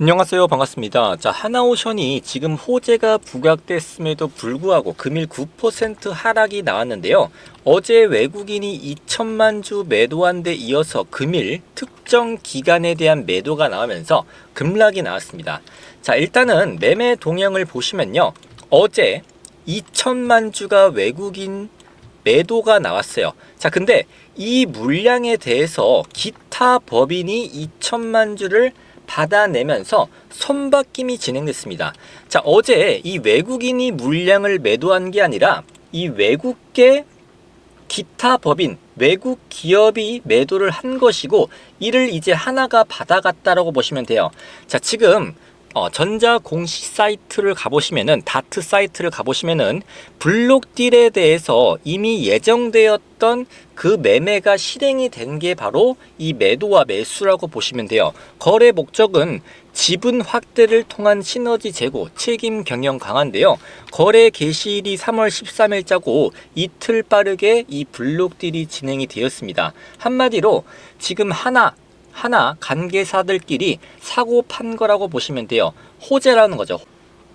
안녕하세요. 반갑습니다. 자, 하나오션이 지금 호재가 부각됐음에도 불구하고 금일 9% 하락이 나왔는데요. 어제 외국인이 2천만 주 매도한 데 이어서 금일 특정 기간에 대한 매도가 나오면서 급락이 나왔습니다. 자, 일단은 매매 동향을 보시면요. 어제 2천만 주가 외국인 매도가 나왔어요. 자, 근데 이 물량에 대해서 기타 법인이 2천만 주를 받아내면서 손바뀜이 진행됐습니다. 자, 어제 이 외국인이 물량을 매도한 게 아니라 이 외국계 기타 법인, 외국 기업이 매도를 한 것이고 이를 이제 하나가 받아갔다라고 보시면 돼요. 자, 지금 어, 전자 공시 사이트를 가보시면은 다트 사이트를 가보시면은 블록 딜에 대해서 이미 예정되었던 그 매매가 실행이 된 게 바로 이 매도와 매수라고 보시면 돼요. 거래 목적은 지분 확대를 통한 시너지 제고, 책임 경영 강화인데요. 거래 개시일이 3월 13일자고 이틀 빠르게 이 블록 딜이 진행이 되었습니다. 한마디로 지금 하나 하나 관계사들끼리 사고 판 거라고 보시면 돼요. 호재라는 거죠.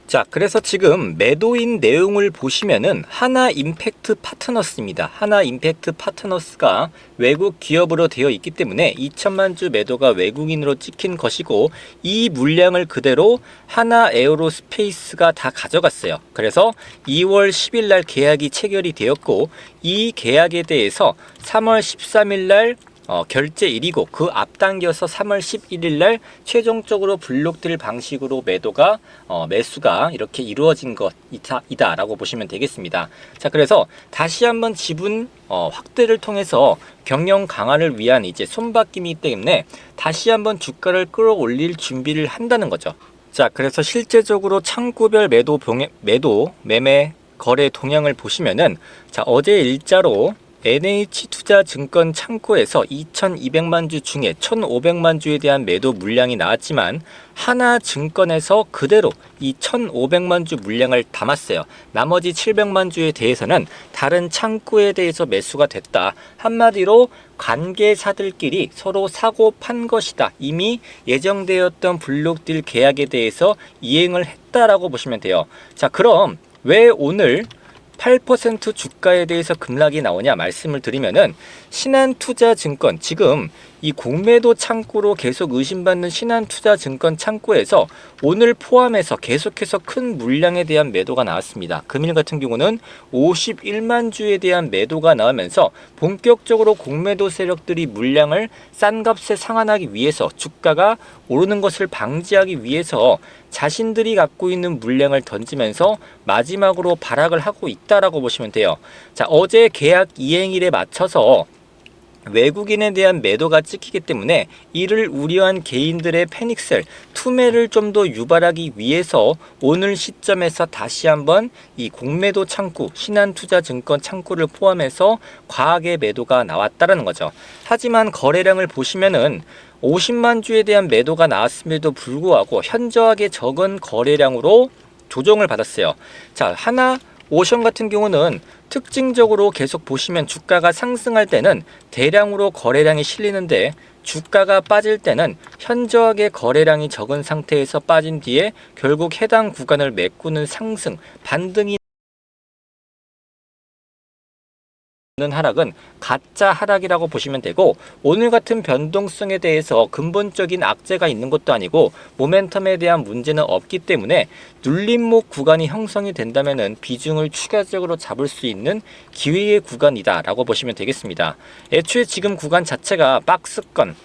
자, 그래서 지금 매도인 내용을 보시면은 하나 임팩트 파트너스입니다. 하나 임팩트 파트너스가 외국 기업으로 되어 있기 때문에 2천만 주 매도가 외국인으로 찍힌 것이고 이 물량을 그대로 하나 에어로스페이스가 다 가져갔어요. 그래서 2월 10일 날 계약이 체결이 되었고 이 계약에 대해서 3월 13일 날 어, 결제일이고 그 앞당겨서 3월 11일 날 최종적으로 블록들 방식으로 매도가 어, 매수가 이렇게 이루어진 것이다 라고 보시면 되겠습니다. 자 그래서 다시 한번 지분 어, 확대를 통해서 경영 강화를 위한 이제 손바뀜이기 때문에 다시 한번 주가를 끌어올릴 준비를 한다는 거죠. 자 그래서 실제적으로 창구별 매도 병 매도 매매 거래 동향을 보시면은 자 어제 일자로 NH투자증권 창고에서 2,200만 주 중에 1,500만 주에 대한 매도 물량이 나왔지만 하나증권에서 그대로 이 1,500만 주 물량을 담았어요. 나머지 700만 주에 대해서는 다른 창구에 대해서 매수가 됐다. 한마디로 관계사들끼리 서로 사고 판 것이다. 이미 예정되었던 블록딜 계약에 대해서 이행을 했다라고 보시면 돼요. 자, 그럼 왜 오늘 8% 주가에 대해서 급락이 나오냐 말씀을 드리면은 신한투자증권 지금 이 공매도 창구로 계속 의심받는 신한투자증권 창구에서 오늘 포함해서 계속해서 큰 물량에 대한 매도가 나왔습니다. 금일 같은 경우는 51만 주에 대한 매도가 나오면서 본격적으로 공매도 세력들이 물량을 싼 값에 상환하기 위해서 주가가 오르는 것을 방지하기 위해서 자신들이 갖고 있는 물량을 던지면서 마지막으로 발악을 하고 있다라고 보시면 돼요. 자, 어제 계약 이행일에 맞춰서 외국인에 대한 매도가 찍히기 때문에 이를 우려한 개인들의 패닉셀, 투매를 좀 더 유발하기 위해서 오늘 시점에서 다시 한번 이 공매도 창구, 신한투자증권 창구를 포함해서 과하게 매도가 나왔다라는 거죠. 하지만 거래량을 보시면은 50만 주에 대한 매도가 나왔음에도 불구하고 현저하게 적은 거래량으로 조정을 받았어요. 자, 하나 오션 같은 경우는 특징적으로 계속 보시면 주가가 상승할 때는 대량으로 거래량이 실리는데 주가가 빠질 때는 현저하게 거래량이 적은 상태에서 빠진 뒤에 결국 해당 구간을 메꾸는 상승, 반등이 는 하락은 가짜 하락이라고 보시면 되고 오늘 같은 변동성에 대해서 근본적인 악재가 있는 것도 아니고 모멘텀에 대한 문제는 없기 때문에 눌림목 구간이 형성이 된다면은 비중을 추가적으로 잡을 수 있는 기회의 구간이다 라고 보시면 되겠습니다. 애초에 지금 구간 자체가 박스권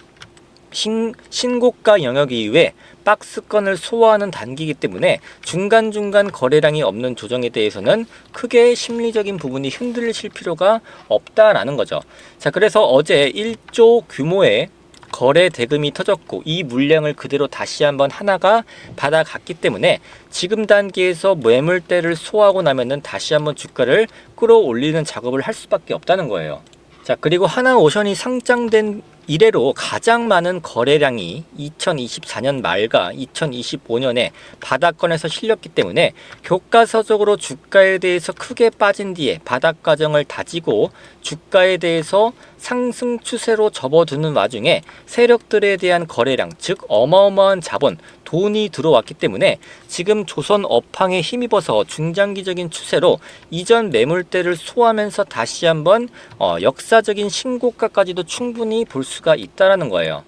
신, 신고가 영역 이후에 박스권을 소화하는 단기이기 때문에 중간중간 거래량이 없는 조정에 대해서는 크게 심리적인 부분이 흔들리실 필요가 없다라는 거죠. 자, 그래서 어제 1조 규모의 거래 대금이 터졌고 이 물량을 그대로 다시 한번 하나가 받아갔기 때문에 지금 단계에서 매물대를 소화하고 나면은 다시 한번 주가를 끌어올리는 작업을 할 수밖에 없다는 거예요. 자, 그리고 하나오션이 상장된 이래로 가장 많은 거래량이 2024년 말과 2025년에 바닥권에서 실렸기 때문에 교과서적으로 주가에 대해서 크게 빠진 뒤에 바닥 과정을 다지고 주가에 대해서 상승 추세로 접어드는 와중에 세력들에 대한 거래량, 즉 어마어마한 자본, 돈이 들어왔기 때문에 지금 조선 업황에 힘입어서 중장기적인 추세로 이전 매물대를 소화하면서 다시 한번 어, 역사적인 신고가까지도 충분히 볼 수가 있다라는 거예요.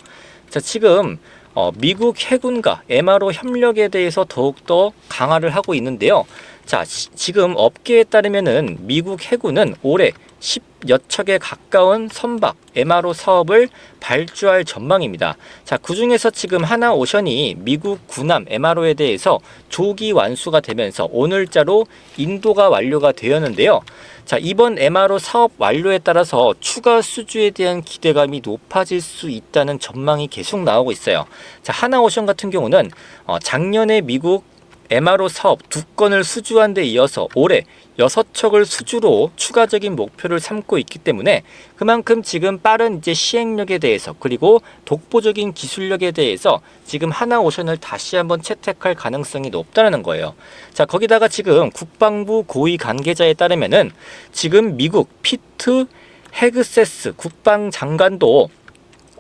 자, 지금 어, 미국 해군과 MRO 협력에 대해서 더욱더 강화를 하고 있는데요. 자, 시- 지금 업계에 따르면은 미국 해군은 올해 10여 척에 가까운 선박 MRO 사업을 발주할 전망입니다. 자, 그 중에서 지금 하나 오션이 미국 군함 MRO에 대해서 조기 완수가 되면서 오늘자로 인도가 완료가 되었는데요. 자, 이번 MRO 사업 완료에 따라서 추가 수주에 대한 기대감이 높아질 수 있다는 전망이 계속 나오고 있어요. 자, 하나오션 같은 경우는 어, 작년에 미국 MRO 사업 두 건을 수주한 데 이어서 올해 여섯 척을 수주로 추가적인 목표를 삼고 있기 때문에 그만큼 지금 빠른 이제 시행력에 대해서 그리고 독보적인 기술력에 대해서 지금 하나 오션을 다시 한번 채택할 가능성이 높다는 거예요. 자, 거기다가 지금 국방부 고위 관계자에 따르면은 지금 미국 피트 헤그세스 국방장관도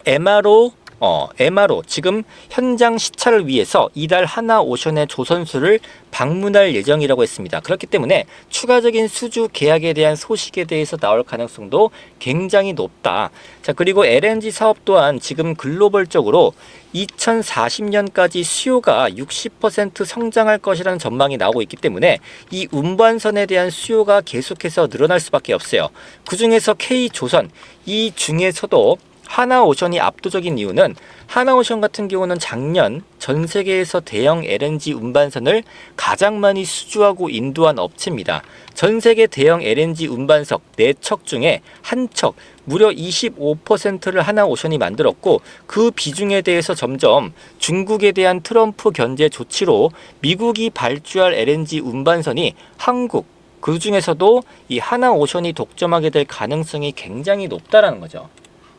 MRO 어, MRO 지금 현장 시찰을 위해서 이달 하나 오션의 조선수를 방문할 예정이라고 했습니다. 그렇기 때문에 추가적인 수주 계약에 대한 소식에 대해서 나올 가능성도 굉장히 높다. 자, 그리고 LNG 사업 또한 지금 글로벌적으로 2040년까지 수요가 60% 성장할 것이라는 전망이 나오고 있기 때문에 이 운반선에 대한 수요가 계속해서 늘어날 수밖에 없어요. 그 중에서 K조선 이 중에서도 하나오션이 압도적인 이유는 하나오션 같은 경우는 작년 전 세계에서 대형 LNG 운반선을 가장 많이 수주하고 인도한 업체입니다. 전 세계 대형 LNG 운반석 4척 중에 한 척 무려 25%를 하나오션이 만들었고 그 비중에 대해서 점점 중국에 대한 트럼프 견제 조치로 미국이 발주할 LNG 운반선이 한국 그 중에서도 이 하나오션이 독점하게 될 가능성이 굉장히 높다라는 거죠.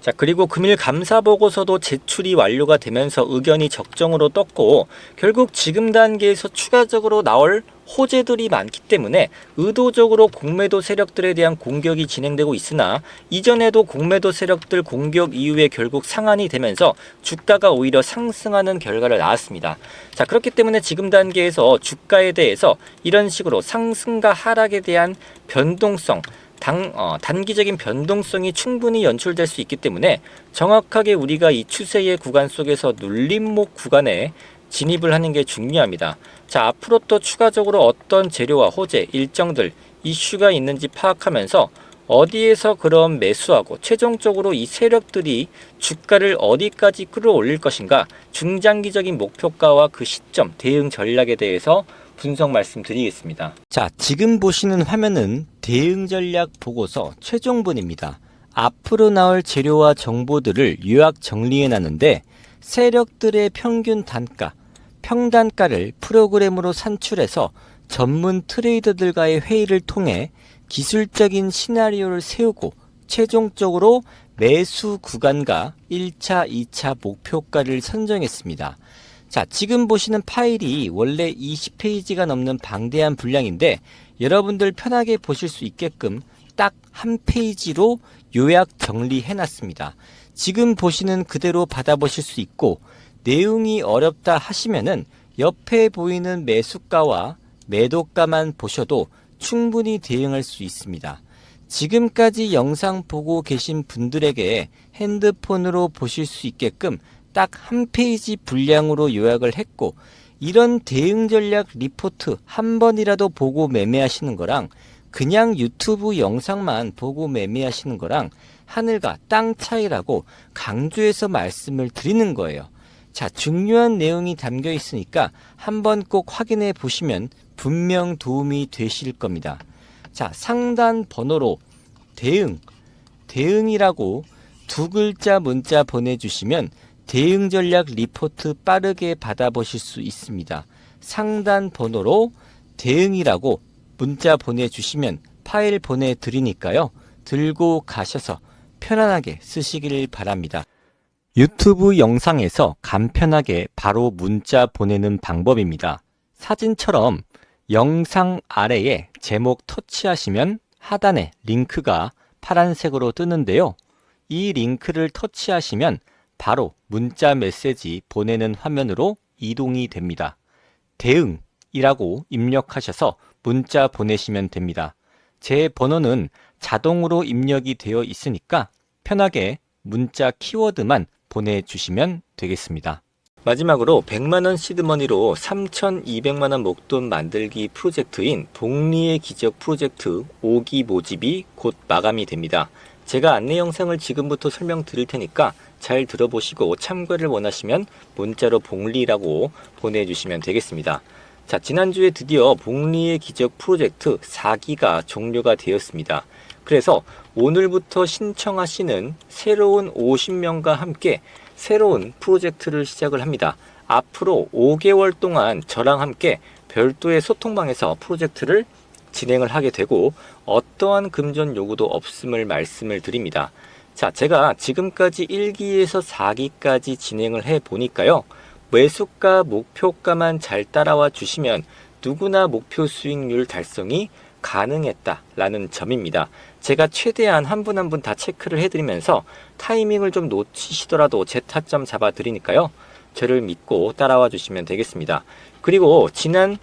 자, 그리고 금일 감사 보고서도 제출이 완료가 되면서 의견이 적정으로 떴고 결국 지금 단계에서 추가적으로 나올 호재들이 많기 때문에 의도적으로 공매도 세력들에 대한 공격이 진행되고 있으나 이전에도 공매도 세력들 공격 이후에 결국 상한이 되면서 주가가 오히려 상승하는 결과를 낳았습니다. 자, 그렇기 때문에 지금 단계에서 주가에 대해서 이런 식으로 상승과 하락에 대한 변동성 당, 어, 단기적인 변동성이 충분히 연출될 수 있기 때문에 정확하게 우리가 이 추세의 구간 속에서 눌림목 구간에 진입을 하는 게 중요합니다. 자, 앞으로 또 추가적으로 어떤 재료와 호재, 일정들, 이슈가 있는지 파악하면서 어디에서 그런 매수하고 최종적으로 이 세력들이 주가를 어디까지 끌어올릴 것인가 중장기적인 목표가와 그 시점, 대응 전략에 대해서 분석 말씀드리겠습니다. 자, 지금 보시는 화면은 대응 전략 보고서 최종본입니다. 앞으로 나올 재료와 정보들을 요약 정리해 놨는데 세력들의 평균 단가, 평단가를 프로그램으로 산출해서 전문 트레이더들과의 회의를 통해 기술적인 시나리오를 세우고 최종적으로 매수 구간과 1차, 2차 목표가를 선정했습니다. 자, 지금 보시는 파일이 원래 20페이지가 넘는 방대한 분량인데 여러분들 편하게 보실 수 있게끔 딱 한 페이지로 요약 정리해 놨습니다. 지금 보시는 그대로 받아보실 수 있고 내용이 어렵다 하시면은 옆에 보이는 매수가와 매도가만 보셔도 충분히 대응할 수 있습니다. 지금까지 영상 보고 계신 분들에게 핸드폰으로 보실 수 있게끔 딱 한 페이지 분량으로 요약을 했고 이런 대응 전략 리포트 한 번이라도 보고 매매하시는 거랑 그냥 유튜브 영상만 보고 매매하시는 거랑 하늘과 땅 차이라고 강조해서 말씀을 드리는 거예요. 자, 중요한 내용이 담겨 있으니까 한번 꼭 확인해 보시면 분명 도움이 되실 겁니다. 자, 상단 번호로 대응, 대응이라고 두 글자 문자 보내주시면 대응 전략 리포트 빠르게 받아보실 수 있습니다. 상단 번호로 대응이라고 문자 보내주시면 파일 보내드리니까요. 들고 가셔서 편안하게 쓰시길 바랍니다. 유튜브 영상에서 간편하게 바로 문자 보내는 방법입니다. 사진처럼 영상 아래에 제목 터치하시면 하단에 링크가 파란색으로 뜨는데요. 이 링크를 터치하시면 바로 문자 메시지 보내는 화면으로 이동이 됩니다. 대응이라고 입력하셔서 문자 보내시면 됩니다. 제 번호는 자동으로 입력이 되어 있으니까 편하게 문자 키워드만 보내주시면 되겠습니다. 마지막으로 100만원 시드머니로 3,200만원 목돈 만들기 프로젝트인 복리의 기적 프로젝트 5기 모집이 곧 마감이 됩니다. 제가 안내 영상을 지금부터 설명드릴 테니까 잘 들어보시고 참고를 원하시면 문자로 복리라고 보내주시면 되겠습니다. 자, 지난주에 드디어 복리의 기적 프로젝트 4기가 종료가 되었습니다. 그래서 오늘부터 신청하시는 새로운 50명과 함께 새로운 프로젝트를 시작을 합니다. 앞으로 5개월 동안 저랑 함께 별도의 소통방에서 프로젝트를 진행을 하게 되고 어떠한 금전 요구도 없음을 말씀을 드립니다. 자, 제가 지금까지 1기에서 4기까지 진행을 해 보니까요. 매수가, 목표가만 잘 따라와 주시면 누구나 목표 수익률 달성이 가능했다라는 점입니다. 제가 최대한 한 분 한 분 다 체크를 해드리면서 타이밍을 좀 놓치시더라도 제 타점 잡아 드리니까요. 저를 믿고 따라와 주시면 되겠습니다. 그리고 지난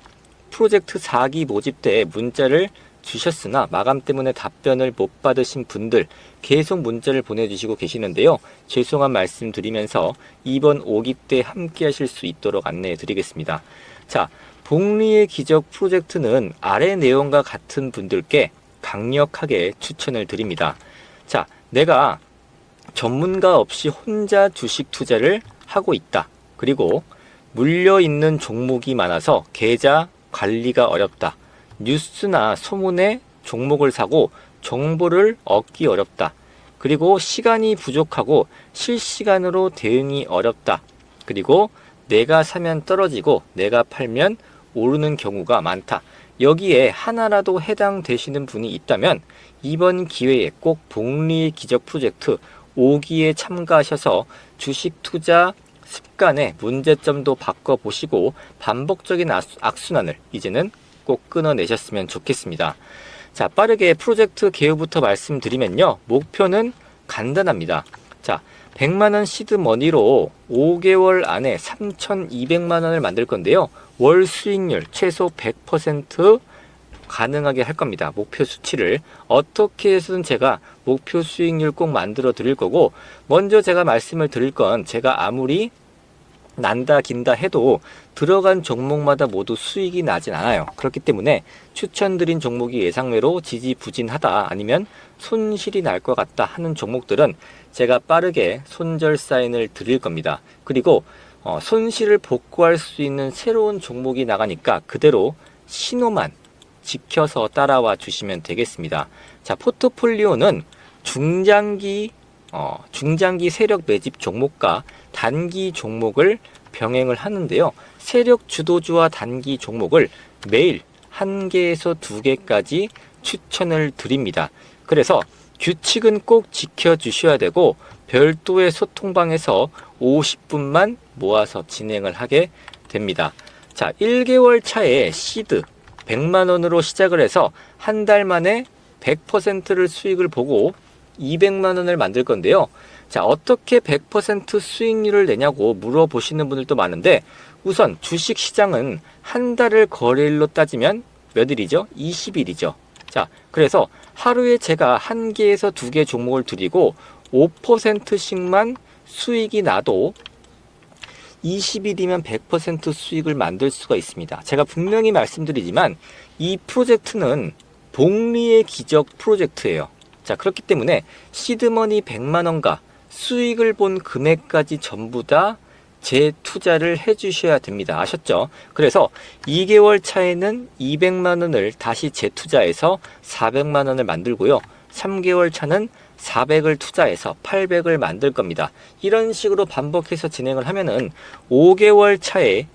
프로젝트 4기 모집 때 문자를 주셨으나 마감 때문에 답변을 못 받으신 분들 계속 문자를 보내주시고 계시는데요. 죄송한 말씀 드리면서 이번 5기 때 함께 하실 수 있도록 안내해 드리겠습니다. 자, 복리의 기적 프로젝트는 아래 내용과 같은 분들께 강력하게 추천을 드립니다. 자, 내가 전문가 없이 혼자 주식 투자를 하고 있다. 그리고 물려 있는 종목이 많아서 계좌 관리가 어렵다. 뉴스나 소문에 종목을 사고 정보를 얻기 어렵다. 그리고 시간이 부족하고 실시간으로 대응이 어렵다. 그리고 내가 사면 떨어지고 내가 팔면 오르는 경우가 많다. 여기에 하나라도 해당되시는 분이 있다면 이번 기회에 꼭 복리 기적 프로젝트 5기에 참가하셔서 주식 투자 습관의 문제점도 바꿔보시고 반복적인 악순환을 이제는 꼭 끊어내셨으면 좋겠습니다. 자, 빠르게 프로젝트 개요부터 말씀드리면요. 목표는 간단합니다. 자, 100만원 시드 머니로 5개월 안에 3,200만원을 만들 건데요. 월 수익률 최소 100% 가능하게 할 겁니다. 목표 수치를. 어떻게 해서든 제가 목표 수익률 꼭 만들어 드릴 거고, 먼저 제가 말씀을 드릴 건 제가 아무리 난다 긴다 해도 들어간 종목마다 모두 수익이 나진 않아요. 그렇기 때문에 추천드린 종목이 예상외로 지지부진하다 아니면 손실이 날 것 같다 하는 종목들은 제가 빠르게 손절 사인을 드릴 겁니다. 그리고 어, 손실을 복구할 수 있는 새로운 종목이 나가니까 그대로 신호만 지켜서 따라와 주시면 되겠습니다. 자, 포트폴리오는 중장기 어, 중장기 세력 매집 종목과 단기 종목을 병행을 하는데요. 세력 주도주와 단기 종목을 매일 한 개에서 두 개까지 추천을 드립니다. 그래서 규칙은 꼭 지켜주셔야 되고 별도의 소통방에서 50분만 모아서 진행을 하게 됩니다. 자, 1개월 차에 시드 100만 원으로 시작을 해서 한 달 만에 100%를 수익을 보고 200만 원을 만들 건데요. 자, 어떻게 100% 수익률을 내냐고 물어보시는 분들도 많은데 우선 주식 시장은 한 달을 거래일로 따지면 몇 일이죠? 20일이죠. 자, 그래서 하루에 제가 한 개에서 두 개 종목을 드리고 5%씩만 수익이 나도 20일이면 100% 수익을 만들 수가 있습니다. 제가 분명히 말씀드리지만 이 프로젝트는 복리의 기적 프로젝트예요. 자, 그렇기 때문에 시드머니 100만 원과 수익을 본 금액까지 전부 다 재투자를 해 주셔야 됩니다. 아셨죠? 그래서 2개월 차에는 200만 원을 다시 재투자해서 400만 원을 만들고요. 3개월 차는 400을 투자해서 800을 만들 겁니다. 이런 식으로 반복해서 진행을 하면은 5개월 차에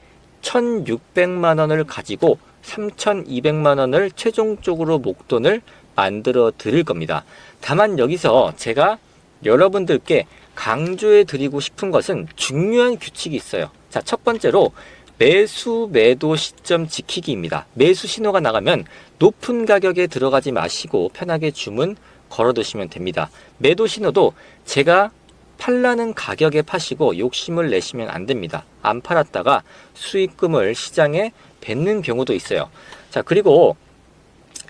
1600만 원을 가지고 3200만 원을 최종적으로 목돈을 만들어 드릴 겁니다. 다만 여기서 제가 여러분들께 강조해 드리고 싶은 것은 중요한 규칙이 있어요. 자, 첫 번째로 매수 매도 시점 지키기입니다. 매수 신호가 나가면 높은 가격에 들어가지 마시고 편하게 주문 걸어 두시면 됩니다. 매도 신호도 제가 팔라는 가격에 파시고 욕심을 내시면 안 됩니다. 안 팔았다가 수익금을 시장에 뱉는 경우도 있어요. 자, 그리고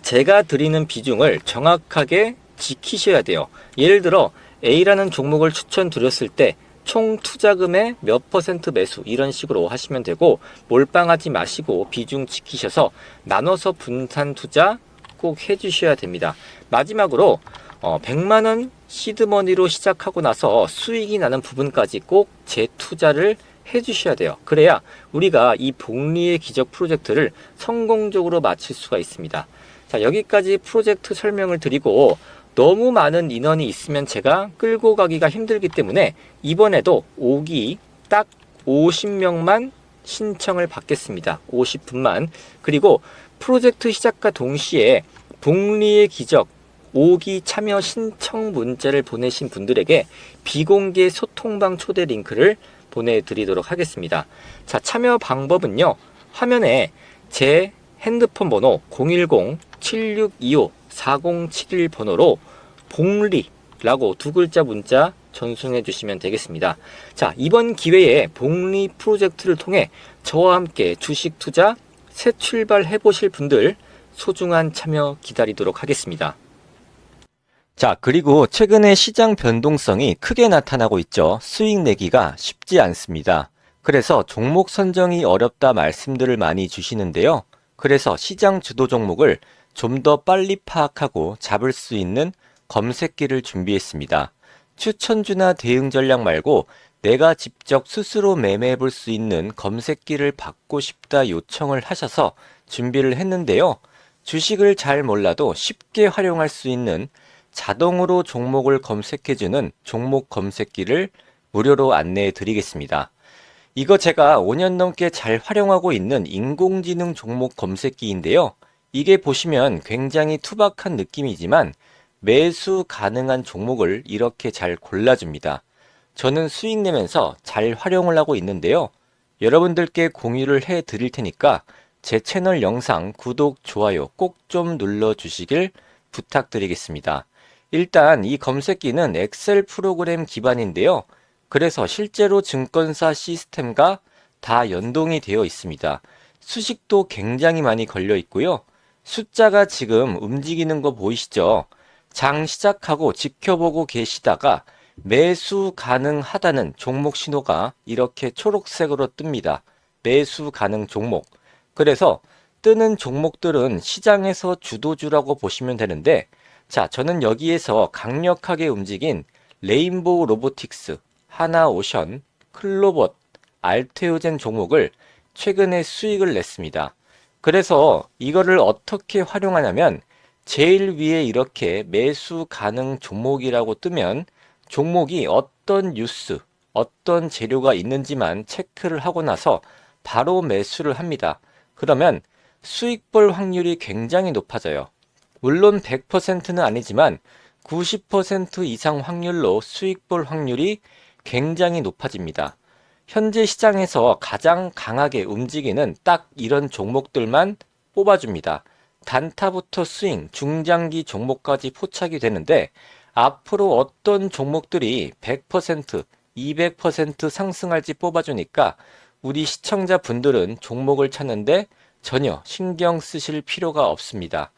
제가 드리는 비중을 정확하게 지키셔야 돼요. 예를 들어 A라는 종목을 추천드렸을 때 총 투자금의 몇 퍼센트 매수 이런 식으로 하시면 되고 몰빵하지 마시고 비중 지키셔서 나눠서 분산 투자 꼭 해주셔야 됩니다. 마지막으로 어, 100만 원 시드머니로 시작하고 나서 수익이 나는 부분까지 꼭 재투자를 해주셔야 돼요. 그래야 우리가 이 복리의 기적 프로젝트를 성공적으로 마칠 수가 있습니다. 자, 여기까지 프로젝트 설명을 드리고 너무 많은 인원이 있으면 제가 끌고 가기가 힘들기 때문에 이번에도 오기 딱 50명만 신청을 받겠습니다. 50분만. 그리고 프로젝트 시작과 동시에 복리의 기적 5기 참여 신청 문자를 보내신 분들에게 비공개 소통방 초대 링크를 보내드리도록 하겠습니다. 자, 참여 방법은요. 화면에 제 핸드폰 번호 010-7625-4071 번호로 복리라고 두 글자 문자 전송해 주시면 되겠습니다. 자, 이번 기회에 복리 프로젝트를 통해 저와 함께 주식 투자 새 출발해 보실 분들 소중한 참여 기다리도록 하겠습니다. 자, 그리고 최근에 시장 변동성이 크게 나타나고 있죠. 수익 내기가 쉽지 않습니다. 그래서 종목 선정이 어렵다 말씀들을 많이 주시는데요. 그래서 시장 주도 종목을 좀 더 빨리 파악하고 잡을 수 있는 검색기를 준비했습니다. 추천주나 대응 전략 말고 내가 직접 스스로 매매해 볼 수 있는 검색기를 받고 싶다 요청을 하셔서 준비를 했는데요. 주식을 잘 몰라도 쉽게 활용할 수 있는 자동으로 종목을 검색해주는 종목 검색기를 무료로 안내해 드리겠습니다. 이거 제가 5년 넘게 잘 활용하고 있는 인공지능 종목 검색기인데요. 이게 보시면 굉장히 투박한 느낌이지만 매수 가능한 종목을 이렇게 잘 골라줍니다. 저는 수익 내면서 잘 활용을 하고 있는데요. 여러분들께 공유를 해 드릴 테니까 제 채널 영상 구독, 좋아요 꼭 좀 눌러 주시길 부탁드리겠습니다. 일단 이 검색기는 엑셀 프로그램 기반인데요. 그래서 실제로 증권사 시스템과 다 연동이 되어 있습니다. 수식도 굉장히 많이 걸려 있고요. 숫자가 지금 움직이는 거 보이시죠? 장 시작하고 지켜보고 계시다가 매수 가능하다는 종목 신호가 이렇게 초록색으로 뜹니다. 매수 가능 종목. 그래서 뜨는 종목들은 시장에서 주도주라고 보시면 되는데 자, 저는 여기에서 강력하게 움직인 레인보우 로보틱스, 하나오션, 클로봇, 알테오젠 종목을 최근에 수익을 냈습니다. 그래서 이거를 어떻게 활용하냐면 제일 위에 이렇게 매수 가능 종목이라고 뜨면 종목이 어떤 뉴스, 어떤 재료가 있는지만 체크를 하고 나서 바로 매수를 합니다. 그러면 수익 볼 확률이 굉장히 높아져요. 물론 100%는 아니지만 90% 이상 확률로 수익 볼 확률이 굉장히 높아집니다. 현재 시장에서 가장 강하게 움직이는 딱 이런 종목들만 뽑아줍니다. 단타부터 스윙, 중장기 종목까지 포착이 되는데 앞으로 어떤 종목들이 100%, 200% 상승할지 뽑아주니까 우리 시청자 분들은 종목을 찾는데 전혀 신경 쓰실 필요가 없습니다.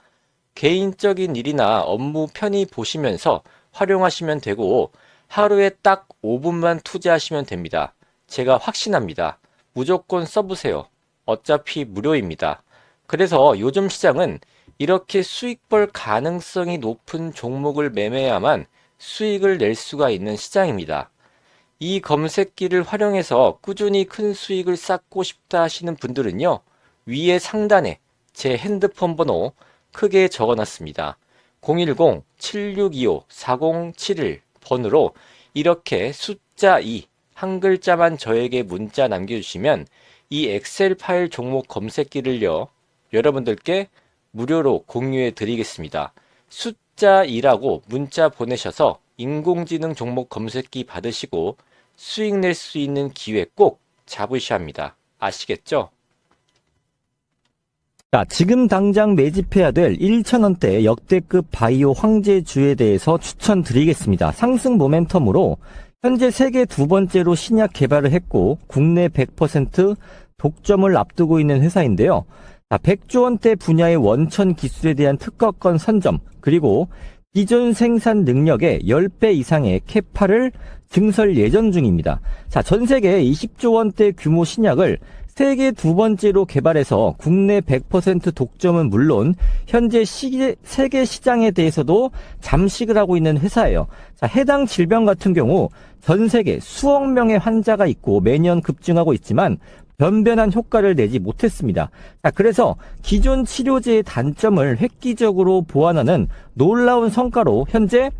개인적인 일이나 업무 편히 보시면서 활용하시면 되고 하루에 딱 5분만 투자하시면 됩니다. 제가 확신합니다. 무조건 써보세요. 어차피 무료입니다. 그래서 요즘 시장은 이렇게 수익 벌 가능성이 높은 종목을 매매해야만 수익을 낼 수가 있는 시장입니다. 이 검색기를 활용해서 꾸준히 큰 수익을 쌓고 싶다 하시는 분들은요, 위에 상단에 제 핸드폰 번호 크게 적어 놨습니다. 010-7625-4071 번호로 이렇게 숫자 2, 한 글자만 저에게 문자 남겨주시면 이 엑셀 파일 종목 검색기를요, 여러분들께 무료로 공유해 드리겠습니다. 숫자 2라고 문자 보내셔서 인공지능 종목 검색기 받으시고 수익 낼 수 있는 기회 꼭 잡으셔야 합니다. 아시겠죠? 자, 지금 당장 매집해야 될 1,000원대 역대급 바이오 황제주에 대해서 추천드리겠습니다. 상승 모멘텀으로 현재 세계 두 번째로 신약 개발을 했고 국내 100% 독점을 앞두고 있는 회사인데요. 자, 100조 원대 분야의 원천 기술에 대한 특허권 선점 그리고 기존 생산 능력의 10배 이상의 캐파를 증설 예정 중입니다. 자, 전 세계 20조 원대 규모 신약을 세계 두 번째로 개발해서 국내 100% 독점은 물론 현재 시계, 세계 시장에 대해서도 잠식을 하고 있는 회사예요. 자, 해당 질병 같은 경우 전 세계 수억 명의 환자가 있고 매년 급증하고 있지만 변변한 효과를 내지 못했습니다. 자, 그래서 기존 치료제의 단점을 획기적으로 보완하는 놀라운 성과로 현재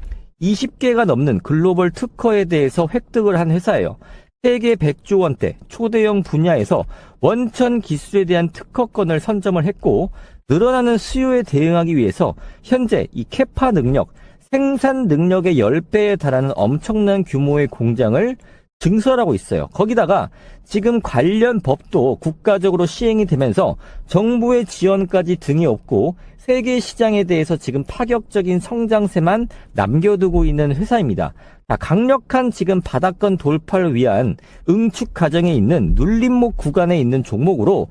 20개가 넘는 글로벌 특허에 대해서 획득을 한 회사예요. 세계 100조 원대 초대형 분야에서 원천 기술에 대한 특허권을 선점을 했고 늘어나는 수요에 대응하기 위해서 현재 이 캐파 능력, 생산 능력의 10배에 달하는 엄청난 규모의 공장을 증설하고 있어요. 거기다가 지금 관련 법도 국가적으로 시행이 되면서 정부의 지원까지 등이 없고 세계 시장에 대해서 지금 파격적인 성장세만 남겨두고 있는 회사입니다. 자, 강력한 지금 바닥권 돌파를 위한 응축 과정에 있는 눌림목 구간에 있는 종목으로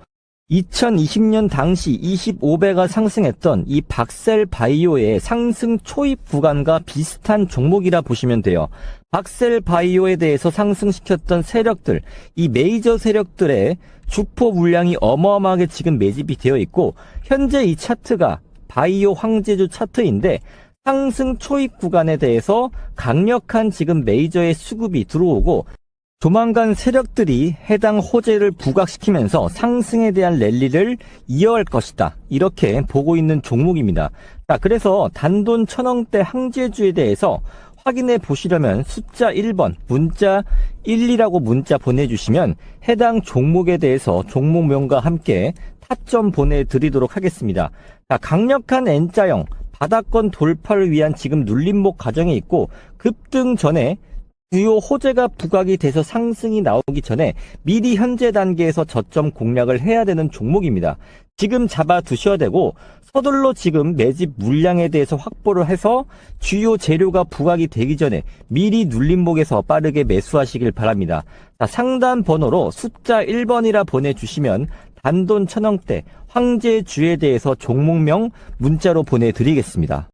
2020년 당시 25배가 상승했던 이 박셀 바이오의 상승 초입 구간과 비슷한 종목이라 보시면 돼요. 박셀 바이오에 대해서 상승시켰던 세력들, 이 메이저 세력들의 주포 물량이 어마어마하게 지금 매집이 되어 있고, 현재 이 차트가 바이오 황제주 차트인데, 상승 초입 구간에 대해서 강력한 지금 메이저의 수급이 들어오고, 조만간 세력들이 해당 호재를 부각시키면서 상승에 대한 랠리를 이어갈 것이다. 이렇게 보고 있는 종목입니다. 자, 그래서 단돈 천원대 항제주에 대해서 확인해 보시려면 숫자 1번 문자 12라고 문자 보내주시면 해당 종목에 대해서 종목명과 함께 타점 보내드리도록 하겠습니다. 자, 강력한 N자형 바닥권 돌파를 위한 지금 눌림목 과정에 있고 급등 전에 주요 호재가 부각이 돼서 상승이 나오기 전에 미리 현재 단계에서 저점 공략을 해야 되는 종목입니다. 지금 잡아 두셔야 되고 서둘러 지금 매집 물량에 대해서 확보를 해서 주요 재료가 부각이 되기 전에 미리 눌림목에서 빠르게 매수하시길 바랍니다. 자, 상단 번호로 숫자 1번이라 보내주시면 단돈 천원대 황제주에 대해서 종목명 문자로 보내드리겠습니다.